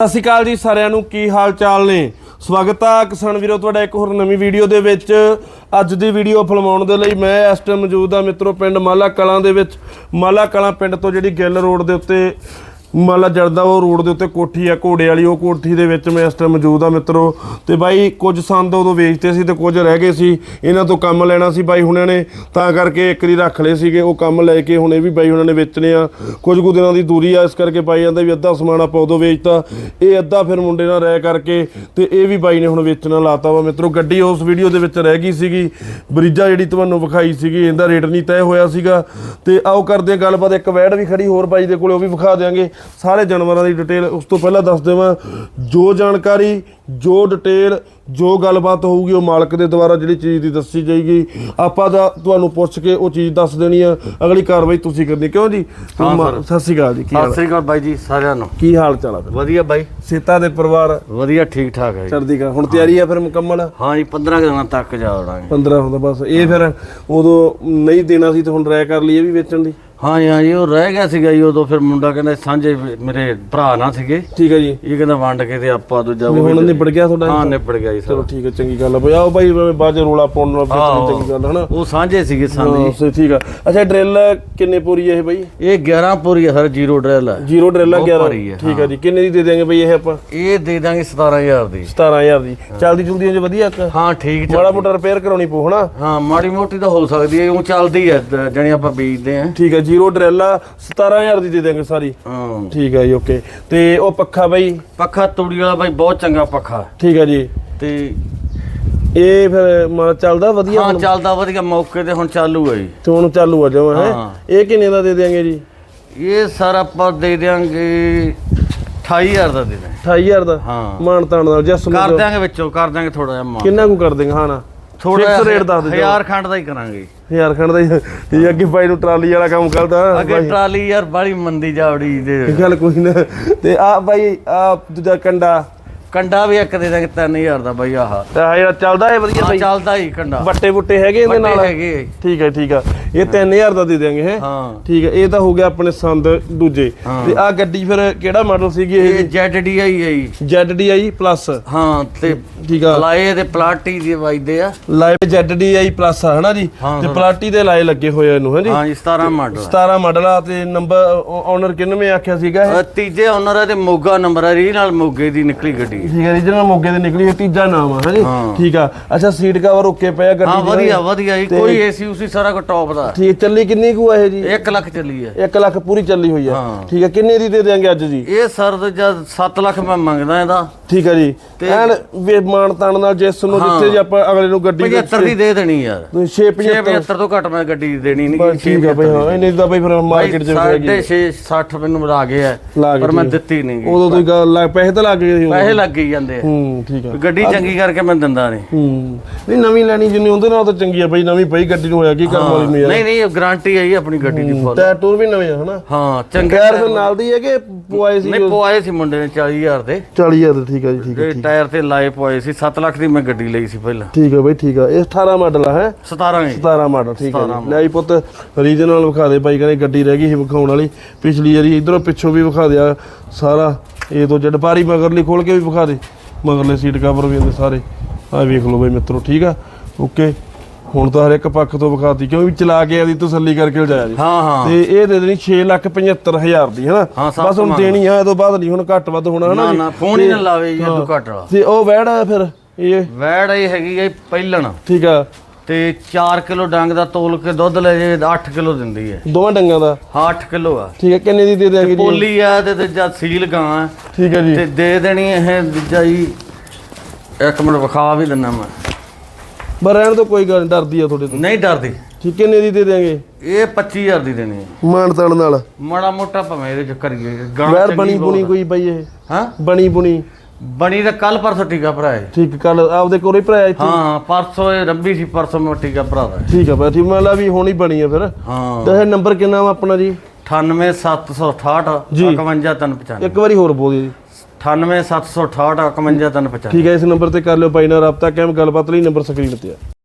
ਸਤਿ ਸ਼੍ਰੀ ਅਕਾਲ ਜੀ ਸਾਰਿਆਂ ਨੂੰ, ਕੀ ਹਾਲ ਚਾਲ ਨੇ? ਸਵਾਗਤ ਆ ਕਿਸਾਨ ਵੀਰੋ, ਤੁਹਾਡਾ ਇੱਕ ਹੋਰ ਨਵੀਂ ਵੀਡੀਓ ਦੇ ਵਿੱਚ। ਅੱਜ ਦੀ ਵੀਡੀਓ ਫਿਲਮਾਉਣ ਦੇ ਲਈ ਮੈਂ ਇਸ ਟਾਈਮ ਮੌਜੂਦ ਆ ਮਿੱਤਰੋ, ਪਿੰਡ ਮਾਲਾ ਕਲਾਂ ਦੇ ਵਿੱਚ। ਮਾਲਾ ਕਲਾਂ ਪਿੰਡ ਤੋਂ ਜਿਹੜੀ ਗਿੱਲ ਰੋਡ ਦੇ ਉੱਤੇ ਮਾਲਾ ਜੜਦਾ ਉਹ ਰੋਡ ਦੇ ਉੱਤੇ ਕੋਠੀ ਆ, ਘੋੜੇ ਵਾਲੀ, ਉਹ ਕੋਠੀ ਦੇ ਵਿੱਚ ਮੈਂ ਇਸ ਟਾਈਮ ਮੌਜੂਦ ਆ ਮਿੱਤਰੋ। ਤੇ ਬਾਈ ਕੁਝ ਸੰਦ ਉਦੋਂ ਵੇਚਦੇ ਸੀ ਤੇ ਕੁਝ ਰਹਿ ਗਏ ਸੀ। ਇਹਨਾਂ ਤੋਂ ਕੰਮ ਲੈਣਾ ਸੀ ਬਾਈ ਹੁਣਾਂ ਨੇ, ਤਾਂ ਕਰਕੇ ਇੱਕ ਦੀ ਰੱਖ ਲਏ ਸੀਗੇ। ਉਹ ਕੰਮ ਲੈ ਕੇ ਹੁਣ ਇਹ ਵੀ ਬਾਈ ਹੁਣਾਂ ਨੇ ਵੇਚਣੇ ਆ। ਕੁਝ ਕੁ ਦਿਨਾਂ ਦੀ ਦੂਰੀ ਆ, ਇਸ ਕਰਕੇ ਬਾਈ ਕਹਿੰਦਾ ਵੀ ਅੱਧਾ ਸਮਾਨ ਆਪਾਂ ਉਦੋਂ ਵੇਚਤਾ। ਇਹ ਅੱਧਾ ਫਿਰ ਮੁੰਡੇ ਨਾਲ ਰਹਿ ਕਰਕੇ ਤੇ ਇਹ ਵੀ ਬਾਈ ਨੇ ਹੁਣ ਵੇਚਣਾ ਲਾਤਾ ਵਾ। ਮਿੱਤਰੋ, ਗੱਡੀ ਉਸ ਵੀਡੀਓ ਦੇ ਵਿੱਚ ਰਹਿ ਗਈ ਸੀਗੀ। ਬਰੀਜਾ ਜਿਹੜੀ ਤੁਹਾਨੂੰ ਵਿਖਾਈ ਸੀਗੀ, ਇਹਦਾ ਰੇਟ ਨਹੀਂ ਤੈਅ ਹੋਇਆ ਸੀਗਾ। ਤੇ ਆਓ ਕਰਦੇ ਗੱਲਬਾਤ। ਇੱਕ ਵੈੜ ਵੀ ਖੜੀ, ਹੋਰ ਬਾਈ ਦੇ ਕੋਲੇ ਉਹ ਵੀ ਵਿਖਾ ਦਿਆਂਗੇ। ਸਾਰੇ ਜਾਨਵਰਾਂ ਦੀ ਡਿਟੇਲ ਉਸ ਤੋਂ ਪਹਿਲਾਂ ਦੱਸ ਦੇਵਾਂ। ਜੋ ਜਾਣਕਾਰੀ ਜੋ ਡਿਟੇਲ ਜੋ ਗੱਲਬਾਤ ਹੋਊਗੀ ਉਹ ਮਾਲਕ ਦੇ ਦੁਆਰਾ ਜਿਹੜੀ ਚੀਜ਼ ਦੀ ਦੱਸੀ ਜਾਏਗੀ। ਆਪਾਂ ਦਾ ਤੁਹਾਨੂੰ ਪੁੱਛ ਕੇ ਉਹ ਚੀਜ਼ ਦੱਸ ਦੇਣੀ ਆ। ਅਗਲੀ ਕਾਰਵਾਈ ਤੁਸੀਂ ਕਰਨੀ। ਕਿਉਂ ਜੀ। ਸਤਿ ਸ਼੍ਰੀ ਅਕਾਲ ਜੀ। ਕੀ ਸਤਿ ਹਾਲ ਸ੍ਰੀ ਅਕਾਲ ਬਾਈ ਜੀ ਸਾਰਿਆਂ ਨੂੰ। ਕੀ ਹਾਲ ਚਾਲ ਆ ਫਿਰ? ਵਧੀਆ ਬਾਈ। ਸੇਤਾ ਦੇ ਪਰਿਵਾਰ? ਵਧੀਆ ਠੀਕ ਠਾਕ ਹੈ ਚੜਦੀ ਕਾ ਹੁਣ ਤਿਆਰੀ ਆ ਫਿਰ ਮੁਕੰਮਲ? ਹਾਂ ਜੀ 15 ਕੁ ਦਿਨਾਂ ਤੱਕ ਜਾ ਵੜਾਂਗੇ 15 ਹੁੰਦਾ ਬਸ। ਇਹ ਫਿਰ ਉਦੋਂ ਨਹੀਂ ਦੇਣਾ ਸੀ ਤੇ ਹੁਣ ਰਾਇ ਕਰ ਲਈ ਇਹ ਵੀ ਵੇਚਣ ਦੀ? ਹਾਂ ਜੀ ਹਾਂ ਜੀ ਉਹ ਰਹਿ ਗਿਆ ਸੀਗਾ ਜੀ ਉਦੋਂ ਫਿਰ ਮੁੰਡਾ ਕਹਿੰਦਾ ਸਾਂਝੇ ਮੇਰੇ ਭਰਾ ਨਾ ਸੀਗੇ। ਠੀਕ ਹੈ ਜੀ। ਇਹ ਕਹਿੰਦਾ ਵੰਡ ਕੇ ਤੇ ਆਪਾਂ ਦੂਜਾ ਹੁਣ ਨਿਬੜ ਗਿਆ ਤੁਹਾਡਾ ਹਾਂ ਨਿਬੜ ਗਿਆ ਜੀ ਚਲੋ ਸਰ। ਠੀਕ ਹੈ ਚੰਗੀ ਗੱਲ ਆ। ਬਈ ਆਓ ਬਾਈ ਬਾਜੇ ਰੋਲਾ ਪਾਉਣ ਨਾਲ ਫਿਰ ਆਹੋ। ਚੰਗੀ ਗੱਲ ਹਨਾ? ਉਹ ਸਾਂਝੇ ਸੀਗੇ ਹਾਂ ਜੀ। ਸੋ ਠੀਕ ਆ। ਅੱਛਾ ਡਰਿਲ ਕਿੰਨੇ ਪੂਰੀ ਹੈ ਇਹ ਬਾਈ? ਇਹ 11 ਪੂਰੀ ਹੈ ਸਰ ਜ਼ੀਰੋ ਡਰੈਲ ਹੈ ਜ਼ੀਰੋ ਡਰਿਲ ਆ ਉਹ 11 ਭਰੀ ਹੈ, ਠੀਕ ਹੈ। ਜੀ ਕਿੰਨੇ ਦੀ ਦੇ ਦੇਾਂਗੇ ਬਈ ਇਹ ਆਪਾਂ? ਇਹ ਦੇ ਦਾਂਗੇ 17000 ਦੀ। 17000 ਦੀ। ਚੱਲਦੀ ਚੁਲਦੀ ਜੇ ਵਧੀਆ ਇੱਕ? ਹਾਂ ਠੀਕ ਮਾੜਾ ਚੱਲ ਮੋਟਾ ਰਿਪੇਅਰ ਕਰਾਉਣੀ ਪਊ ਹਨਾ? ਹਾਂ ਮਾੜੀ ਮੋਟੀ ਤਾਂ ਹੋ ਸਕਦੀ ਹੈ ਉਹ ਚੱਲਦੀ ਹੈ ਜਣੀ ਆਪਾਂ ਬੀਜਦੇ ਆ। ਠੀਕ ਹੈ ਜ਼ੀਰੋ ਡਰਿਲ ਆ 17000 ਦੀ ਦੇ ਦੇਾਂਗੇ ਸਾਰੀ। ਹਾਂ। ਠੀਕ ਹੈ ਜੀ ਓਕੇ। ਤੇ ਉਹ ਪੱਖਾ ਬਾਈ? ਪੱਖਾ ਤੂੜੀ ਵਾਲਾ ਬਾਈ ਬਹੁਤ ਚੰਗਾ ਪੱਖਾ ਠੀਕ ਹੈ ਜੀ। ਤੇ ਇਹ ਫਿਰ ਮਾੜਾ ਚੱਲਦਾ ਵਧੀਆ ਹਾਂ ਚੱਲਦਾ ਵਧੀਆ ਮੌਕੇ ਤੇ ਹੁਣ ਚਾਲੂ ਹੈ ਜੀ। ਤੇ ਹੁਣ ਚਾਲੂ ਆ ਜਾਵਾਂ ਹੈ? ਹਾਂ। ਇਹ ਕਿੰਨੇ ਦਾ ਦੇ ਦੇਾਂਗੇ ਜੀ? ਇਹ ਸਰ ਆਪਾਂ ਦੇ ਦਿਆਂਗੇ 28000 ਦਾ ਦੇ ਦਾਂਗੇ 28000 ਦਾ? ਹਾਂ। ਮਾਨ ਤਾਣ ਨਾਲ ਜਸ ਕਰ ਦਿਆਂਗੇ ਵਿੱਚੋਂ ਕਰ ਦਿਆਂਗੇ ਥੋੜਾ ਜਿਹਾ ਮਾਨ। ਕਿੰਨਾ ਕੁ ਕਰ ਦੇਂਗੇ ਹਾਂ ਨਾ। ਥੋੜਾ rate ਦੱਸ ਦਿਓ। ਹਜ਼ਾਰ ਖੰਡ ਦਾ ਹੀ ਕਰਾਂਗੇ। ਹਜ਼ਾਰ ਖੰਡ ਦਾ ਹੀ। ਇਹ ਅੱਗੇ ਬਾਈ ਨੂੰ ਟਰਾਲੀ ਵਾਲਾ ਕੰਮ ਕਰਦਾ। ਅੱਗੇ ਟਰਾਲੀ ਯਾਰ ਬਾਲੀ ਮੰਦੀ ਜਾਵੜੀ ਦੇ ਗੱਲ ਕੋਈ ਨਾ। ਤੇ ਆ ਬਾਈ ਆ ਦੂਜਾ ਕੰਡਾ। ਕੰਡਾ ਵੀ ਇੱਕ ਦੇ ਦਾਂਗੇ 3000 ਦਾ ਬਾਈ ਆਹ। ਤੇ ਆ ਜਿਹੜਾ ਚੱਲਦਾ ਇਹ ਵਧੀਆ ਬਾਈ? ਚੱਲਦਾ ਹੀ ਕੰਡਾ। ਵੱਟੇ ਬੁੱਟੇ ਹੈਗੇ ਇਹਦੇ ਨਾਲ? ਹੈਗੇ ਠੀਕ ਹੈ ਠੀਕ ਆ। ਇਹ 3000 ਦਾ ਦੇ ਦਿਆਂਗੇ ਹੈ? ਹਾਂ। ਠੀਕ ਹੈ ਇਹ ਤਾਂ ਹੋ ਗਿਆ ਆਪਣੇ ਸੰਦ ਦੂਜੇ। ਹਾਂ। ਤੇ ਆ ਗੱਡੀ ਫਿਰ ਕਿਹੜਾ ਮਾਡਲ ਸੀਗੀ ਇਹ? ਇਹ ZDI ਹੈ ਜੀ। ZDI ਪਲੱਸ ਹਾਂ ਤੇ ਠੀਕ ਆ। ਲਾਏ ਤੇ ਪਲਾਟੀ ਦੀ ਵੱਜਦੇ ਆ। ਲਾਈਵ ZDI ਪਲੱਸ ਆ ਹਨਾ ਜੀ? ਹਾਂ, ਤੇ ਹਾਂ। ਪਲਾਟੀ ਦੇ ਲਾਏ ਲੱਗੇ ਹੋਏ ਆ ਇਹਨੂੰ ਹੈ ਜੀ? ਹਾਂ ਜੀ 17 ਮਾਡਲ 17 ਮਾਡਲ ਆ ਤੇ ਨੰਬਰ ਓਨਰ ਕਿੰਨਵੇਂ ਆਖਿਆ ਸੀਗਾ ਇਹ? ਤੀਜੇ ਓਨਰ ਹੈ ਤੇ ਮੋਗਾ ਨੰਬਰ ਹੈ ਰੀ ਨਾਲ ਮੋਗੇ ਦੀ ਨਿਕਲੀ ਗੱਡੀ। ਠੀਕ ਹੈ ਰੀਜਨਲ ਮੋਗੇ ਦੇ ਨਿਕਲੀ ਇਹ ਤੀਜਾ ਨਾਮ ਆ ਹਾਂਜੀ ਹਾਂ। ਠੀਕ ਆ। ਅੱਛਾ ਸੀਟ ਕਵਰ ਓਕੇ ਪਿਆ ਗੱਡੀ ਹਾਂ ਦੀ? ਵਧੀਆ ਵਧੀਆ ਜੀ। ਕੋਈ ਏਸੀ ਉਸੀ ਸਾਰਾ ਕੋ ਟੌਪ ਦਾ। ਠੀਕ ਚੱਲੀ ਕਿੰਨੀ ਕੁ ਆ ਇਹ ਜੀ? 1 ਲੱਖ ਚੱਲੀ ਹੈ 1 ਲੱਖ ਪੂਰੀ ਚੱਲੀ ਹੋਈ ਆ। ਹਾਂ। ਠੀਕ ਆ ਕਿੰਨੇ ਦੀ ਦੇ ਦੇਾਂਗੇ ਅੱਜ ਜੀ? ਇਹ ਸਰ ਤੇ ਜਦ 7 ਲੱਖ ਮੈਂ ਮੰਗਦਾ ਇਹਦਾ। ਠੀਕ ਆ ਜੀ। ਐਨ ਵੇ ਮਾਨ ਤਾਨ ਨਾਲ ਜਿਸ ਨੂੰ ਹਾਂ। ਜਿੱਥੇ ਜੇ ਆਪਾਂ ਅਗਲੇ ਨੂੰ ਗੱਡੀ 75 ਦੀ ਦੇ ਦੇਣੀ ਯਾਰ। 6 75 75 ਤੋਂ ਘੱਟ ਮੈਂ ਗੱਡੀ ਦੇਣੀ ਨਹੀਂ ਠੀਕ ਆ ਬਈ ਹਾਂ ਇਹਨੇ ਦਾ ਬਈ ਫਿਰ ਮਾਰਕੀਟ ਚ ਸਾਢੇ 6 60 ਮੈਨੂੰ ਲਾ ਗਏ ਆ ਲਾ ਗਏ ਪਰ ਮੈਂ। ਦਿੱਤੀ ਨਹੀਂ। ਉਦੋਂ ਤੁਸੀਂ ਗੱਲ ਪੈਸੇ ਤਾਂ ਲੱਗ ਗਏ। ਪੈਸੇ ਲੱਗ ਹੀ ਜਾਂਦੇ ਆ। ਹੂੰ ਠੀਕ ਆ ਗੱਡੀ ਚੰਗੀ ਕਰਕੇ ਮੈਂ ਦਿੰਦਾ ਨਹੀਂ ਹੂੰ ਨਹੀਂ ਨਵੀਂ ਲੈਣੀ ਜਿੰਨੀ ਉਹਦੇ ਨਾਲ ਤਾਂ ਚੰਗੀ ਆ ਬਈ ਨਵੀਂ ਪਈ ਗੱਡੀ ਨੂੰ ਹੋਇਆ ਕੀ ਕੰਮ ਵਾਲੀ ਨੂੰ ਯਾਰ। ਨਹੀਂ ਨਹੀਂ ਗਾਰੰਟੀ ਆਈ ਆਪਣੀ ਗੱਡੀ ਦੀ ਫੁੱਲ ਟਾਇਰ ਟੂਰ ਵੀ ਨਵੇਂ ਆ ਹਨਾ? ਹਾਂ ਚੰਗੇ ਟਾਇਰ ਨਾਲ ਦੀ ਹੈ ਕਿ ਪਵਾਏ ਸੀ ਨਹੀਂ ਪਵਾਏ ਸੀ ਮੁੰਡੇ ਨੇ 40000 ਦੇ। 40000 ਦੇ ਠੀਕ ਆ ਜੀ ਠੀਕ ਤੇ ਟਾਇਰ ਤੇ ਲਾਏ ਪਵਾਏ ਸੀ 7 ਲੱਖ ਦੀ ਮੈਂ ਗੱਡੀ ਲਈ ਸੀ ਪਹਿਲਾਂ। ਠੀਕ ਆ ਬਈ ਠੀਕ ਆ ਇਹ 18 ਮਾਡਲ ਆ ਹੈ? 17 ਹੀ। 17 ਮਾਡਲ ਠੀਕ ਜੀ। ਲੈ ਆਈ ਪੁੱਤ ਰੀਜਨਲ ਵਿਖਾ ਦੇ ਬਾਈ ਕਹਿੰਦੇ ਗੱਡੀ ਰਹਿ ਗਈ ਸੀ ਵਿਖਾਉਣ ਵਾਲੀ। ਪਿਛਲੀ ਵਾਰੀ ਇਧਰੋਂ ਪਿੱਛੋਂ ਵੀ ਵਿਖਾ ਦਿਆ ਸਾਰਾ। ਇਹ ਤੋਂ ਜਦ ਬਾਰੀ ਮਗਰਲੀ ਖੋਲ ਕੇ ਵੀ ਵਿਖਾ ਦੇ। ਮਗਰਲੇ ਸੀਟ ਕਵਰ ਵੀ ਇਹਦੇ ਸਾਰੇ। ਆ ਵੇਖ ਲਓ ਬਈ ਮਿੱਤਰੋ ਠੀਕ ਆ? ਓਕੇ ਹੁਣ ਤਾਂ ਹਰ ਇੱਕ ਪੱਖ ਤੋਂ ਵਿਖਾਤੀ ਕਿਉਂ ਵੀ ਚਲਾ ਕੇ ਆਦੀ ਤਸੱਲੀ ਕਰਕੇ ਲਿਜਾਇਆ ਜੀ। ਹਾਂ ਹਾਂ। ਤੇ ਇਹ ਦੇ ਦੇਣੀ 675000 ਦੀ ਹਨਾ? ਹਾਂ, ਬਸ ਹੁਣ ਦੇਣੀ ਆ ਇਹ ਤੋਂ ਬਾਅਦ ਨਹੀਂ ਹੁਣ ਘੱਟ ਵੱਧ ਹੋਣਾ ਹਨਾ ਨਾ ਫੋਨ ਹੀ ਨਾ ਲਾਵੇ ਜੀ ਤੂੰ ਘੱਟ ਵਾਲਾ। ਤੇ ਉਹ ਵੈੜ ਆ ਫਿਰ ਇਹ? ਵੈੜ ਇਹ ਹੈਗੀ ਹੈ ਪਹਿਲਣ। ਠੀਕ ਆ। ਤੇ 4 ਕਿਲੋ ਡੰਗ ਦਾ ਤੋਲ ਕੇ ਦੁੱਧ ਲੈ ਜੇ 8 ਕਿਲੋ ਦਿੰਦੀ ਹੈ। ਦੋਵਾਂ ਡੰਗਾਂ ਦਾ? ਹਾਂ 8 ਕਿਲੋ ਆ। ਠੀਕ ਹੈ ਕਿੰਨੇ ਦੀ ਦੇ ਦਿਆਂਗੇ ਜੀ ਪੋਲੀ ਆ ਤੇ ਜਦ ਸੀਲ ਗਾਂ ਠੀਕ ਹੈ ਜੀ। ਤੇ ਦੇ ਦੇਣੀ ਇਹ ਦੂਜਾ ਜੀ ਇੱਕ ਮਿੰਟ ਵਿਖਾ ਵੀ ਦਿੰਨਾ ਮੈਂ। ਪਰ ਰਹਿਣ ਤੋਂ ਕੋਈ ਗੱਲ ਡਰਦੀ ਆ ਤੁਹਾਡੇ ਤੋਂ। ਨਹੀਂ ਡਰਦੀ। ਠੀਕ ਕਿੰਨੇ ਦੀ ਦੇ ਦਿਆਂਗੇ ਇਹ 25000 ਦੀ ਦੇਣੀ ਹੈ। ਮਾਨ ਤਾਨ ਨਾਲ। ਮਾੜਾ ਮੋਟਾ ਭਾਵੇਂ ਇਹਦੇ ਚ ਕਰੀਏ ਗਾਂ ਵੈਰ ਚੰਗੀ ਬਣੀ ਬਹੁਤ ਬੁਣੀ। ਕੋਈ ਬਈ ਇਹ? ਹਾਂ? ਬਣੀ ਬੁਣੀ। ਬਣੀ ਤਾਂ ਕੱਲ ਪਰਸੋਂ ਟੀਕਾ ਭਰਾਏ ਠੀਕ ਕੱਲ ਆਪਦੇ ਕੋਲੇ ਭਰਾਇਆ ਇੱਥੇ? ਹਾਂ ਪਰਸੋਂ ਇਹ ਰੱਬੀ ਸੀ ਪਰਸੋਂ ਮੈਂ ਟੀਕਾ ਭਰਾਦਾ ਠੀਕ ਆ ਬਈ ਠੀਕ ਮੈਂ ਲਾ ਵੀ ਹੋਣੀ ਬਣੀ ਆ ਫਿਰ। ਹਾਂ। ਤੇ ਇਹ ਨੰਬਰ ਕਿੰਨਾ ਵਾ ਆਪਣਾ ਜੀ? 98768 ਜੀ। 51395 ਇੱਕ ਵਾਰੀ ਹੋਰ ਬੋਲ ਜੀ। 98768 51395 ਠੀਕ ਹੈ, ਇਸ ਨੰਬਰ ਤੇ ਕਰ ਲਿਓ ਬਾਈ ਨਾਲ ਰਾਬਤਾ ਕਾਇਮ ਗੱਲਬਾਤ ਲਈ ਨੰਬਰ ਸਕਰੀਨ ਤੇ ਆ।